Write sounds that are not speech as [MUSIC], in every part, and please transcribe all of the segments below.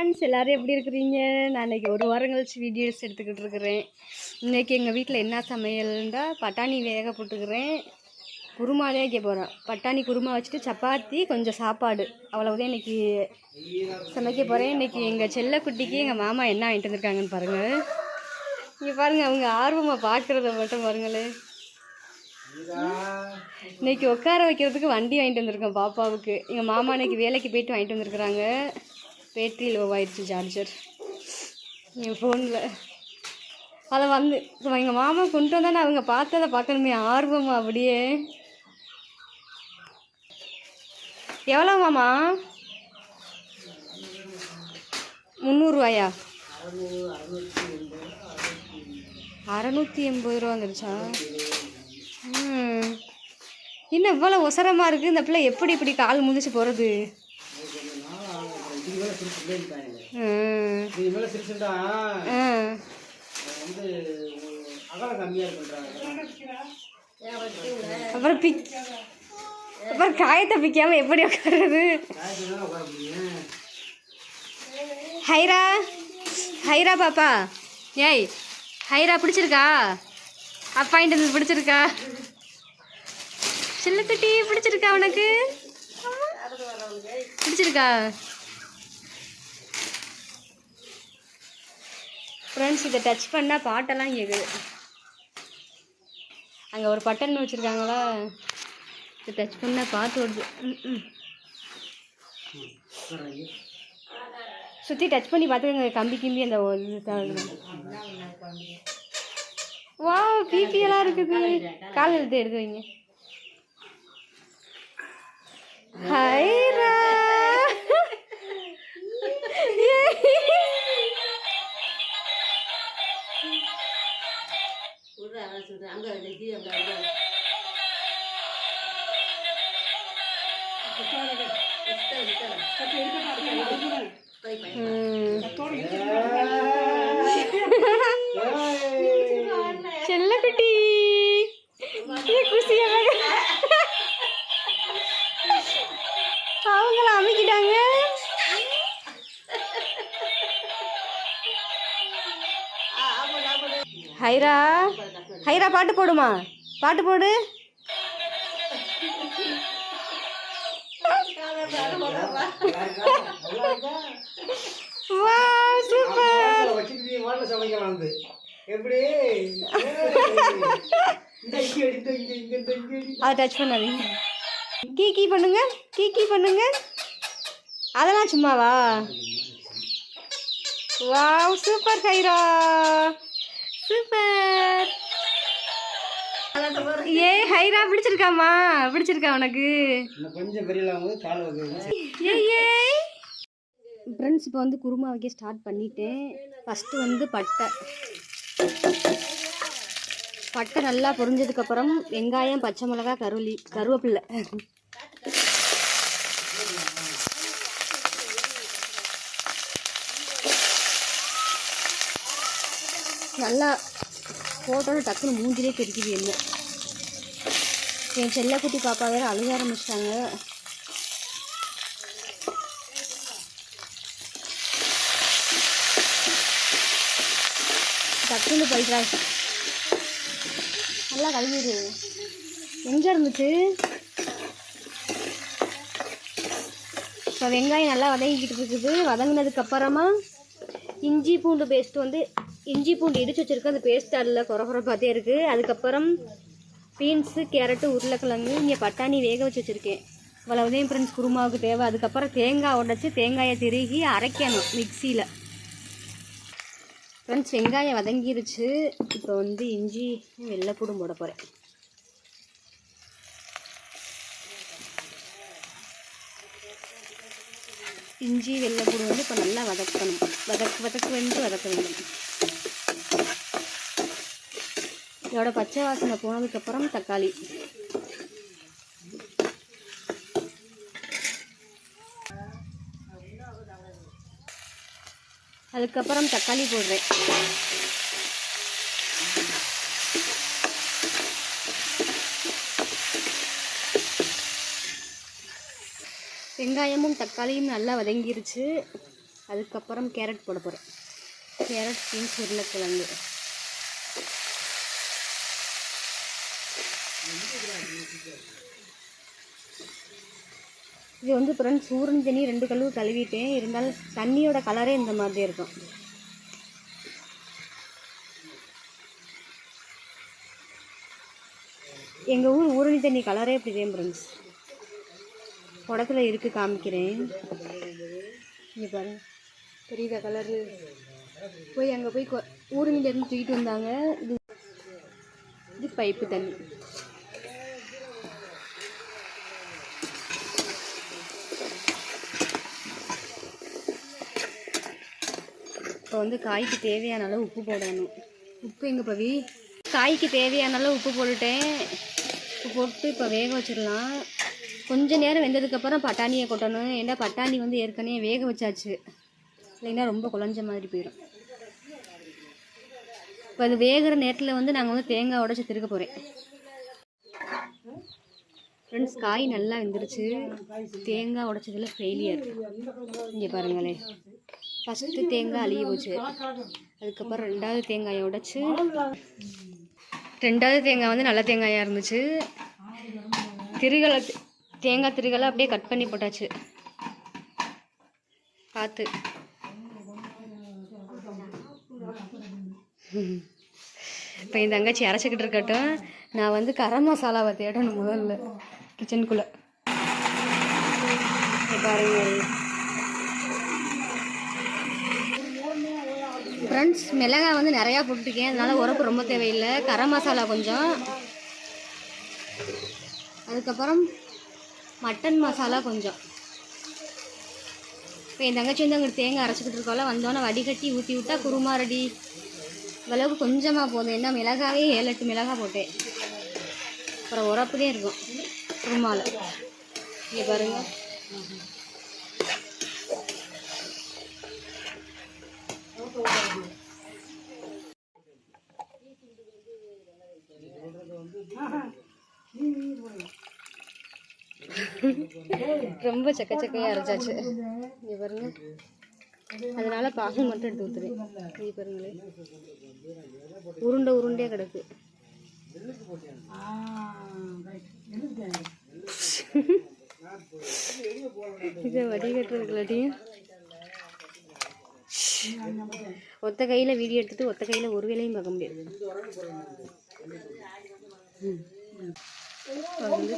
Friends எல்லோரும் எப்படி இருக்கிறீங்க? நான் இன்றைக்கி ஒரு வாரம் கழிச்சு வீடியோஸ் எடுத்துக்கிட்டு இருக்கிறேன். இன்னைக்கு எங்கள் வீட்டில் என்ன சமையல்ன்றா பட்டாணி வேக போட்டுக்கிறேன். குருமா வைக்க போகிறேன் பட்டாணி குருமா வச்சுட்டு சப்பாத்தி கொஞ்சம் சாப்பாடு. அவ்வளவுதான் இன்னைக்கு சமைக்க போகிறேன் இன்னைக்கு எங்கள் செல்லக்குட்டிக்கு எங்கள் மாமா என்ன வாங்கிட்டு வந்திருக்காங்கன்னு பாருங்கள் இங்கே பாருங்கள் அவங்க ஆர்வமாக பார்க்குறத மட்டும் பாருங்களேன். இன்னைக்கு உட்கார வைக்கிறதுக்கு வண்டி வாங்கிட்டு வந்திருக்கோம் பாப்பாவுக்கு. எங்கள் மாமா இன்னைக்கு வேலைக்கு போயிட்டு வாங்கிட்டு வந்திருக்கிறாங்க. பேட்ரி லோ ஆயிடுச்சு சார்ஜர் என் ஃபோனில் அதை வந்து எங்கள் மாமா கொண்டு வந்தானே அவங்க பார்த்ததை பார்க்கணுமே ஆர்வம் அப்படியே. எவ்வளோ மாமா? முந்நூறுரூவாயா அறநூற்றி எண்பது ரூபா வந்துருச்சா? ம். இன்னும் இவ்வளோ உசரமாக இருக்குது இந்த பிள்ளை எப்படி இப்படி கால் முதிச்சு போகிறது அப்புறம் பிக் அப்புறம் காயத்தை பிக்காமல் எப்படி உட்காருறது? காய்ச்சல் தான் உட்கார முடியும். ஹைரா ஹைரா பாப்பா. ஏய் ஹைரா பிடிச்சிருக்கா? அப்பாயிண்ட் வந்து பிடிச்சிருக்கா? சில்லக்குட்டி பிடிச்சிருக்கா உனக்கு? பிடிச்சிருக்கா? ஃப்ரெண்ட்ஸ் இதை டச் பண்ணால் பாட்டெல்லாம் கேட்குது அங்கே ஒரு பட்டன் வச்சுருக்காங்களா? இதை டச் பண்ணால் பாட்டு வருது. சுற்றி டச் பண்ணி பார்த்துக்கோங்க கம்பி கிம்பி அந்த ஒரு வா பிபியெல்லாம் இருக்குது. கால் எடுத்து எடுத்து வைங்க. ஹைரா செல்லக்குட்டி ஏ, குஷியா பாரு. அவங்கள அமைக்கிட்டாங்க ஹைரா ஹைரா பாட்டு போடுமா பாட்டு போடு வா சூப்பர் அதை டச் பண்ணாதீங்க. கீ கீ பண்ணுங்க. கீ கீ பண்ணுங்க. அதெல்லாம் சும்மாவா? வாவ் சூப்பர் ஹைரா. சூப்பர் ஏ ஹைரா பிடிச்சிருக்காமா பிடிச்சிருக்கா உனக்கு? கொஞ்சம் ஏய் ஃப்ரெண்ட்ஸ் இப்போ வந்து குருமா வைக்க ஸ்டார்ட் பண்ணிட்டேன். ஃபஸ்ட்டு வந்து பட்டை. பட்டை நல்லா பொரிஞ்சதுக்கப்புறம் வெங்காயம் பச்சை மிளகா கருளி கருவேப்பில்லை நல்லா போட்டோன்னு டக்குன்னு மூஞ்சிலே தெரிக்குது என்ன. என் செல்லக்குட்டி பாப்பா வேற அழுக ஆரம்பிச்சிட்டாங்க. டக்குன்னு போயிட்டாங்க நல்லா கழுவிடு. எங்கே இருந்துச்சு? இப்போ வெங்காயம் நல்லா வதங்கிக்கிட்டு இருக்குது. வதங்கினதுக்கு அப்புறமா இஞ்சி பூண்டு பேஸ்ட் வந்து இஞ்சி பூண்டு இடிச்சு வச்சிருக்க அந்த பேஸ்ட் அதில் குறை குறைப்பாத்தே இருக்குது அதுக்கப்புறம் பீன்ஸு கேரட்டு உருளைக்கிழங்கு இங்கே பட்டாணி வேக வச்சு வச்சுருக்கேன். இவ்வளவுதான் ஃப்ரெண்ட்ஸ் குருமாவுக்கு தேவை. அதுக்கப்புறம் தேங்காய் உடச்சி தேங்காயை திருகி அரைக்கணும் மிக்சியில் ஃப்ரெண்ட்ஸ் வெங்காயம் வதங்கிருச்சு. இப்போ வந்து இஞ்சி வெள்ளைப்பூடும் போட போகிறேன் இஞ்சி வெள்ளைப்பூடு வந்து இப்போ நல்லா வதக்கணும். வதக்கு வதக்க வந்து வதக்க வேண்டும். இதோட பச்சை வாசனை போனதுக்கப்புறம் தக்காளி. அதுக்கப்புறம் தக்காளி போடுறேன். வெங்காயமும் தக்காளியும் நல்லா வதங்கிருச்சு. அதுக்கப்புறம் கேரட் போட போகிறேன் கேரட் பீன்ஸ் உருளைக்கிழங்கு. இது வந்து ஃப்ரெண்ட்ஸ் சூரன் தண்ணி ரெண்டு கழுவு கழுவிட்டேன். இருந்தாலும் தண்ணியோட கலரே இந்த மாதிரி இருக்கும். எங்கள் ஊர் ஊரணி தண்ணி கலரே இப்படி தான் ஃப்ரெண்ட்ஸ் குடத்துல இருக்கு காமிக்கிறேன். இங்கே பாருங்க. தெரியுதா கலரு போய் அங்கே போய் கொ- தண்ணி தூக்கிட்டு வந்தாங்க. இது இது பைப்பு தண்ணி. இப்போ வந்து காய்க்கு தேவையான அளவு உப்பு போடணும். உப்பு எங்கே பவி? காய்க்கு தேவையான அளவு உப்பு போட்டுட்டேன். உப்பு போட்டு இப்போ வேக வச்சிடலாம். கொஞ்ச நேரம் வெந்ததுக்கப்புறம் பட்டாணியை கொட்டணும். ஏன்னா பட்டாணி வந்து ஏற்கனவே வேக வச்சாச்சு. இல்லைன்னா ரொம்ப குழஞ்ச மாதிரி போயிடும். இப்போ அது வேகிற நேரத்தில் வந்து நாங்கள் வந்து தேங்காய் உடச்சி திருக்க போகிறேன் ஃப்ரெண்ட்ஸ் காய் நல்லா வெந்துருச்சு. தேங்காய் உடைச்சதில் ஃபெயிலியர் இங்கே பாருங்களேன். ஃபஸ்ட்டு தேங்காய் அழுகி போச்சு. அதுக்கப்புறம் ரெண்டாவது தேங்காயை உடைச்சு ரெண்டாவது தேங்காய் வந்து நல்ல தேங்காயாக இருந்துச்சு. திருகலை தேங்காய் திருகலை அப்படியே கட் பண்ணி போட்டாச்சு. பார்த்து இப்போ என் தங்கச்சி அரைச்சிக்கிட்டு இருக்கட்டும். நான் வந்து கரம் மசாலாவை தேடணும் முதல்ல கிச்சனுக்குள்ளே பாருங்கள் ஃப்ரெண்ட்ஸ் மிளகாய் வந்து நிறையா போட்டுருக்கேன். அதனால் உரப்பு ரொம்ப தேவையில்லை. கரம் மசாலா கொஞ்சம். அதுக்கப்புறம் மட்டன் மசாலா கொஞ்சம். இப்போ என் தங்கச்சி வந்து அங்கே தேங்காய் அரைச்சிக்கிட்டு இருக்கோம்ல வந்தோன்னே வடிகட்டி ஊற்றி விட்டா குருமா ரெடி கொஞ்சமாக போதும். என்ன மிளகாவே ஏழு எட்டு மிளகாய் போட்டேன். அப்புறம் உரப்புதே இருக்கும் குருமாவில் இங்கே பாருங்கள் [LAUGHS] ரொம்ப சக்க சக்கையாக அரைச்சாச்சு. இங்கே பாருங்க. அதனால பாகு மட்டும் எடுத்து ஊற்றுறேன் இங்கே பாருங்களேன் உருண்டை உருண்டையாக கிடக்கு. [LAUGHS] இதை வடிகட்டுறதுக்குள்ளாட்டியும். [LAUGHS] ஒத்த கையில் வீடியோ எடுத்துட்டு ஒத்த கையில் ஒரு வேலையும் பார்க்க முடியாது. வந்து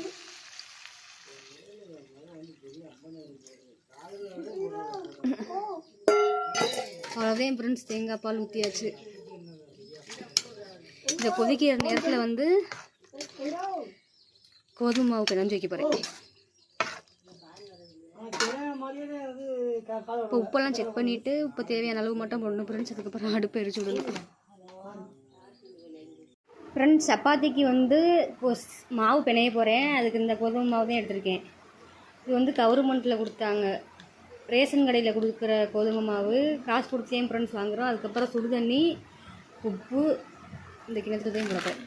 அவ்வளோதான் ஃப்ரெண்ட்ஸ் தேங்காய் பால் ஊற்றியாச்சு இந்த கொதிக்கிற நேரத்தில் வந்து கோதுமை மாவு பிணைஞ்சு வைக்க போகிறேன் இப்போ உப்பெல்லாம் செக் பண்ணிவிட்டு உப்பு தேவையான அளவு மட்டும் போடணும். ஃப்ரெண்ட்ஸ் அதுக்கப்புறம் அடுப்பு எரிச்சு விடணும். ஃப்ரெண்ட்ஸ் சப்பாத்திக்கு வந்து இப்போ மாவு பிணைய போகிறேன் அதுக்கு இந்த கோதுமை மாவு தான் எடுத்திருக்கேன். இது வந்து கவர்மெண்ட்டில் கொடுத்தாங்க. ரேஷன் கடையில் கொடுக்குற கோதுமை மாவு காசு கொடுத்து ஏன் வாங்குகிறோம் அதுக்கப்புறம் சுடு தண்ணி உப்பு இந்த கிணத்துல தான் போடுறேன்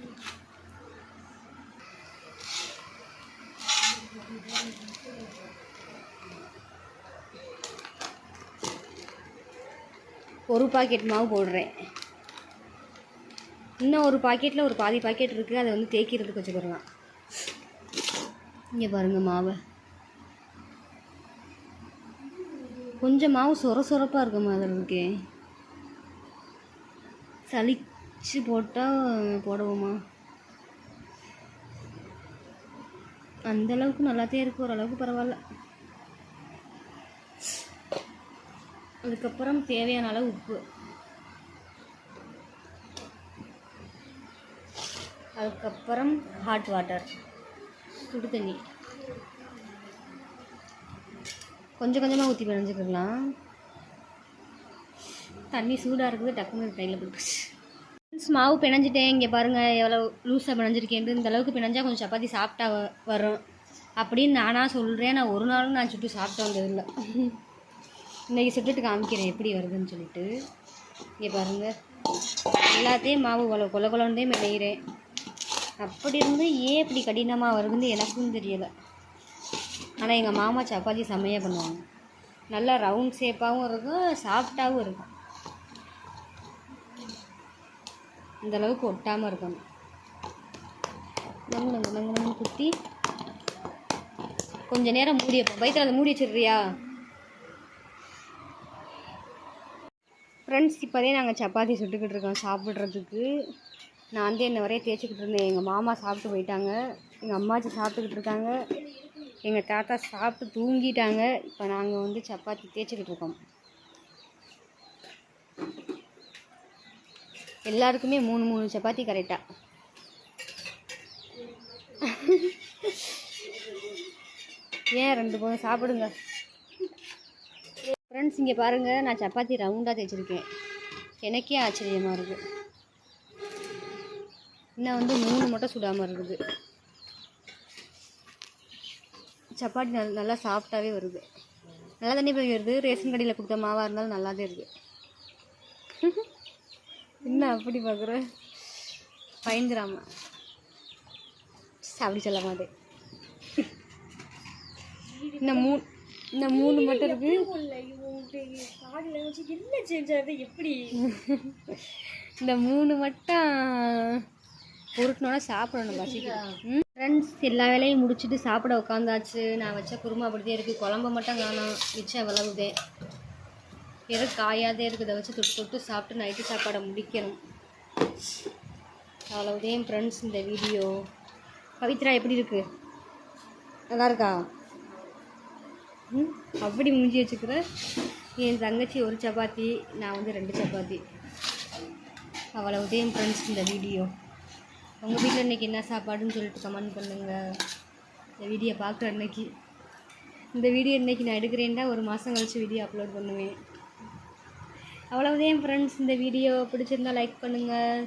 ஒரு பாக்கெட் மாவு போடுறேன். இன்னும் ஒரு பாக்கெட்டில் ஒரு பாதி பாக்கெட் இருக்குது அதை வந்து தேய்க்கிறதுக்கு வச்சுக்கிடலாம் இங்கே பாருங்கள் மாவை. கொஞ்சம் மாவு சொர சொரப்பாக இருக்க மாதிரி இருக்கே. சளிச்சு போட்டால் போடுவோமா? அந்தளவுக்கு நல்லாத்தே இருக்கு ஓரளவுக்கு பரவாயில்ல அதுக்கப்புறம் தேவையான அளவு உப்பு. அதுக்கப்புறம் ஹாட் வாட்டர் சுடு தண்ணி. கொஞ்சம் கொஞ்சமாக ஊற்றி பிணைஞ்சிக்கலாம் தண்ணி சூடாக இருக்குது டக்குன்னு கையில் போட்டுருச்சு மாவு பிணைஞ்சிட்டேன். இங்கே பாருங்கள் எவ்வளோ லூஸாக பிணைஞ்சிருக்கேன் இந்த அளவுக்கு பிணைஞ்சா கொஞ்சம் சப்பாத்தி சாப்பிட்டா வ- வரும். அப்படின்னு நானாக சொல்கிறேன் நான் ஒரு நாளும் நான் சுட்டு சாப்பிட்டு வந்ததில்லை இன்றைக்கி சுட்டுட்டு காமிக்கிறேன் எப்படி வருதுன்னு சொல்லிட்டு. இங்கே பாருங்கள் எல்லாத்தையும் மாவு கொல கொல கொலன்னே மெனைகிறேன் அப்படி இருந்து ஏன் இப்படி கடினமாக வருதுன்னு எனக்கும் தெரியலை. ஆனால் எங்கள் மாமா சப்பாத்தி செம்மையாக பண்ணுவாங்க. நல்லா ரவுண்ட் ஷேப்பாகவும் இருக்கும் சாஃப்டாகவும் இருக்கும். இந்தளவுக்கு ஒட்டாமல் இருக்கணும். நங்கு நங்கு நங்கு நங்கு குத்தி. கொஞ்ச நேரம் மூடி வைப்போம். அதை மூடி வச்சிடுறியா? ஃப்ரெண்ட்ஸ் இப்போதே நாங்கள் சப்பாத்தி சுட்டுக்கிட்டு இருக்கோம் சாப்பிட்றதுக்கு. நான் வந்து என்ன வரைய தேய்ச்சிக்கிட்டு இருந்தேன். எங்கள் மாமா சாப்பிட்டு போயிட்டாங்க. எங்கள் அம்மாச்சி சாப்பிட்டுக்கிட்டு இருக்காங்க. எங்கள் தாத்தா சாப்பிட்டு தூங்கிட்டாங்க. இப்போ நாங்கள் வந்து சப்பாத்தி தேய்ச்சிக்கிட்டு இருக்கோம். எல்லாருக்குமே மூணு மூணு சப்பாத்தி கரெக்டாக ஏன் ரெண்டு போதும் சாப்பிடுங்க? ஃப்ரெண்ட்ஸ் இங்கே பாருங்கள் நான் சப்பாத்தி ரவுண்டாக தேய்ச்சிருக்கேன். எனக்கே ஆச்சரியமாக இருக்குது இன்னும் வந்து மூணு மட்டும் சுடாமல் இருக்குது. சப்பாத்தி நல் நல்லா சாஃப்டாகவே வருது. நல்லா தண்ணி போய் வருது. ரேஷன் கடையில் கொடுத்த மாவாக இருந்தாலும் நல்லா தான் இருக்குது என்ன அப்படி பார்க்குற பயந்துராம அப்படி சொல்ல மாட்டேன். இந்த மூணு இந்த மூணு மட்டும் இருக்கு. எப்படி இந்த மூணு மட்டும் உருட்டினோட சாப்பிடணும் பசிக்கு ஃப்ரெண்ட்ஸ் எல்லா வேலையும் முடிச்சுட்டு சாப்பிட உட்காந்தாச்சு. நான் வச்ச குருமா அப்படியே இருக்குது குழம்பு மட்டும் காணும். மிச்சம் விளவுதே வெறும் காயாதே இருக்குது. வச்சு தொட்டு தொட்டு சாப்பிட்டு நைட்டு சாப்பாடை முடிக்கணும். அவ்வளவுதே ஃப்ரெண்ட்ஸ் இந்த வீடியோ பவித்ரா எப்படி இருக்கு? நல்லா இருக்கா? ம் அப்படி முடிஞ்சு வச்சுக்கிற? என் தங்கச்சி ஒரு சப்பாத்தி நான் வந்து ரெண்டு சப்பாத்தி. அவ்வளவுதே ஃப்ரெண்ட்ஸ் இந்த வீடியோ உங்கள் வீட்டில் இன்றைக்கி என்ன சாப்பாடுன்னு சொல்லிட்டு கமெண்ட் பண்ணுங்கள் இந்த வீடியோ பார்க்குற அன்னைக்கு. இந்த வீடியோ இன்றைக்கி நான் எடுக்கிறேன்டா ஒரு மாதம் கழித்து வீடியோ அப்லோட் பண்ணுவேன். அவ்வளவுதான் ஃப்ரெண்ட்ஸ் இந்த வீடியோ பிடிச்சிருந்தா லைக் பண்ணுங்கள்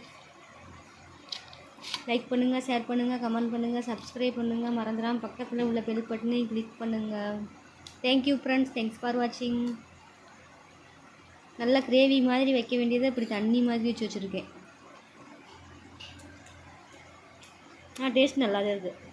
லைக் பண்ணுங்கள் ஷேர் பண்ணுங்கள் கமெண்ட் பண்ணுங்கள் சப்ஸ்கிரைப் பண்ணுங்கள் மறந்துடாமல் பக்கத்தில் உள்ள பெல் பட்டனை கிளிக் பண்ணுங்கள் தேங்க்யூ ஃப்ரெண்ட்ஸ் தேங்க்ஸ் ஃபார் வாட்சிங் நல்லா கிரேவி மாதிரி வைக்க வேண்டியதை இப்படி தண்ணி மாதிரி வச்சு வச்சுருக்கேன். ஆ டேஸ்ட் நல்லா தான் இருக்குது